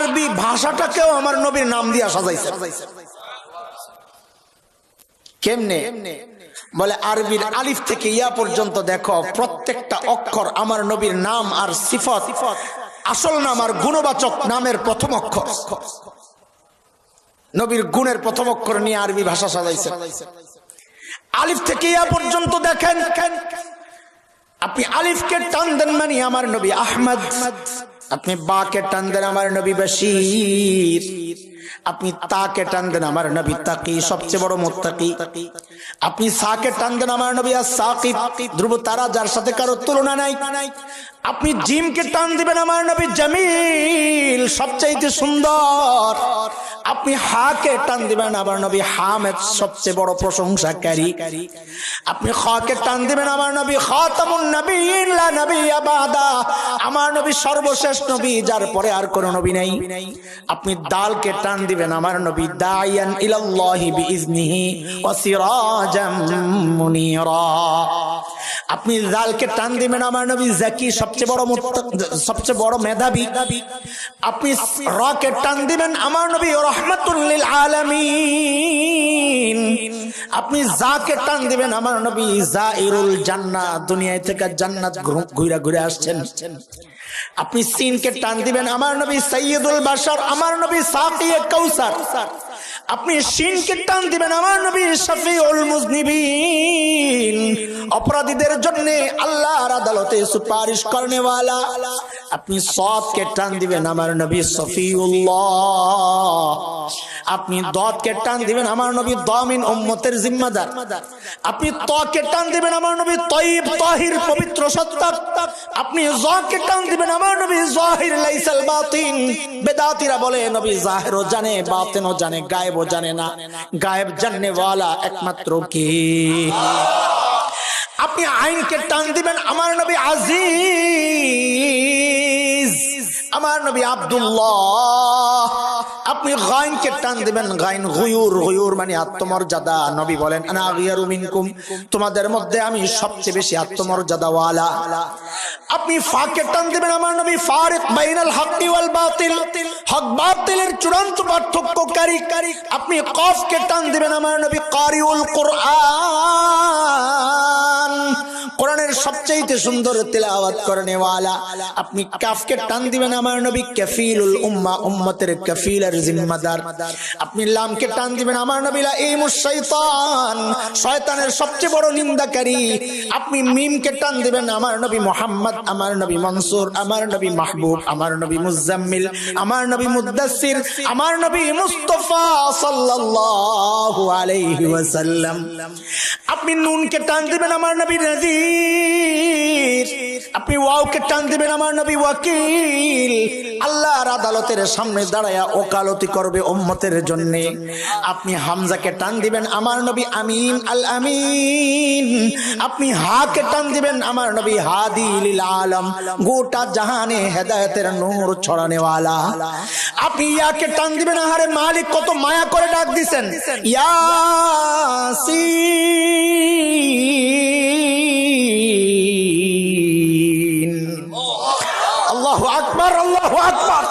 আরবি ভাষাটাকেও আমার নবীর নাম দিয়া সাজাইছে। কেমনে? বলে, আরবির আলিফ থেকে ইয়া পর্যন্ত দেখো, প্রত্যেকটা অক্ষর আমার নবীর নাম আর সিফত, আসল নাম আর গুণবাচক নামের প্রথম অক্ষর। নবীর গুণের প্রথম অক্ষর নিয়ে আরবি ভাষা সাজাইছে। আলিফ থেকে ইয়া পর্যন্ত দেখেন, আপনি আলিফকে টান দেন মানে আমার নবী আহমদ। আপনি বাকে টান দেন আমার নবী বশির। আপনি তাকে টান দেন আমার নবী তাকি, সবচেয়ে বড় মোত্তাকি। আপনি সাকে টান দেন আমার নবী আর সাকিব। ধ্রুব তারা যার সাথে কারও তুলনা নাই। আপনি জিমকে টান দিবেন আমার নবী জামিল, সবচাইতে সুন্দর। আপনি হাকে টান দিবেন আমার নবী হামেদ সবচেয়ে বড় প্রশংসাকারী। আপনি খাকে টান দিবেন আমার নবী খাতামুন নবীন লা নবী আবাদা। আমার নবী সর্বশেষ নবী, যার পরে আর কোন নবী নাই। আপনি দালকে টান দিবেন আমার নবী দায়ান ইলাল্লাহি বিইজনিহি ওয়া সিরাজাম মুনিরা। আপনি জালকে টান দিবেন আমার নবী জাকি সবচেয়ে বড় সবচেয়ে বড় মেধাবী। আপনি রকে টান দিবেন আমার নবী রহমাতুল্লিল আলামিন। আপনি জাকে টান দিবেন আমার নবী জা ইরুল জান্নাত, দুনিয়ায় থেকে জান্নাত ঘুরে ঘুরে আসছেন। আপনি সিনকে টান দিবেন। আমার নবী সৈয়দুল বাসার আমার নবী সাকিয়ে কৌসার আপনি সিনকে টান দিবেন। আমার নবী শফিউল মুজনিবিন। অপরাধীদের জন্য আল্লাহর আদালতে সুপারিশ করনেওয়ালা। আপনি সবকে টান দিবেন। আমার নবী সফিউল্লাহ। আপনি দতকে টান দিবেন আমার নবী দমিন উম্মতের জিম্মাদার। আপনি তকে টান দিবেন আমার নবী তয়িব তাহির পবিত্র সত্তা আপনি জকে টান দিবেন আমার নবী জাহির লাইসাল বাতিন। বেদাতিরা বলে, নবী জাহিরও জানে, বাতিনও জানে, গায়েবও জানে না। গায়েব জাননে ওয়ালা একমাত্র কি? আপনি আইনকে টান দিবেন আমার নবী আজিজ। আমার নবী আব্দুল্লাহ। আপনি গাইনকে টান দিবেন, গাইন গুয়ুর গুয়ুর মানে আত্মমর্যাদা। নবী বলেন, আনা আগিয়ারু মিনকুম। তোমাদের মধ্যে আমি সবচেয়ে বেশি আত্মমর্যাদা ওয়ালা আপনি ফাকে টান দিবেন আমার নবী, ফারিক বাইনাল হক ওয়াল বাতিল। হক বাতিলের চূড়ান্ত পার্থক্যকারী। আপনি কফকে টান দিবেন আমার নবী, কারিউল কোরআন। সবচাইতে সুন্দর তেলাওয়াত করনে ওয়ালা। আপনি কাফকে টান দিবেন আমার নবী, কাফিলুল উম্মা, উম্মতের কাফিলের জিম্মাদার। আপনি লামকে টান দিবেন আমার নবী, লা ইমুশ শয়তান শয়তানের সবচেয়ে বড় নিন্দাকারী। আপনি মিমকে টান দিবেন আমার নবী মোহাম্মদ, আমার নবী মনসুর, আমার নবী মাহবুব, আমার নবী মুজাম্মিল, আমার নবী মুদাসসির, আমার নবী মুস্তাফা সাল্লাল্লাহু আলাইহি ওয়াসাল্লাম। আপনি নুনকে টান দিবেন আমার নবী নাজির আপনি ওয়াওকে টান দিবেন আমার নবী ওয়াকিল। আল্লাহর আদালতের সামনে দাঁড়ায়া ওকালতি করবে উম্মতের জন্য। আপনি হামজাকে টান দিবেন আমার নবী আমিন আল আমিন। আপনি হাকে টান দিবেন আমার নবী হাদি লিল আলম। গোটা জাহানে হেদায়েতের নূর ছড়ানে ওয়ালা আপনি ইয়াকে টান দিবেন আহারে মালিক, কত মায়া করে ডাক দিছেন। ইয়াসিন। الله أكبر الله أكبر.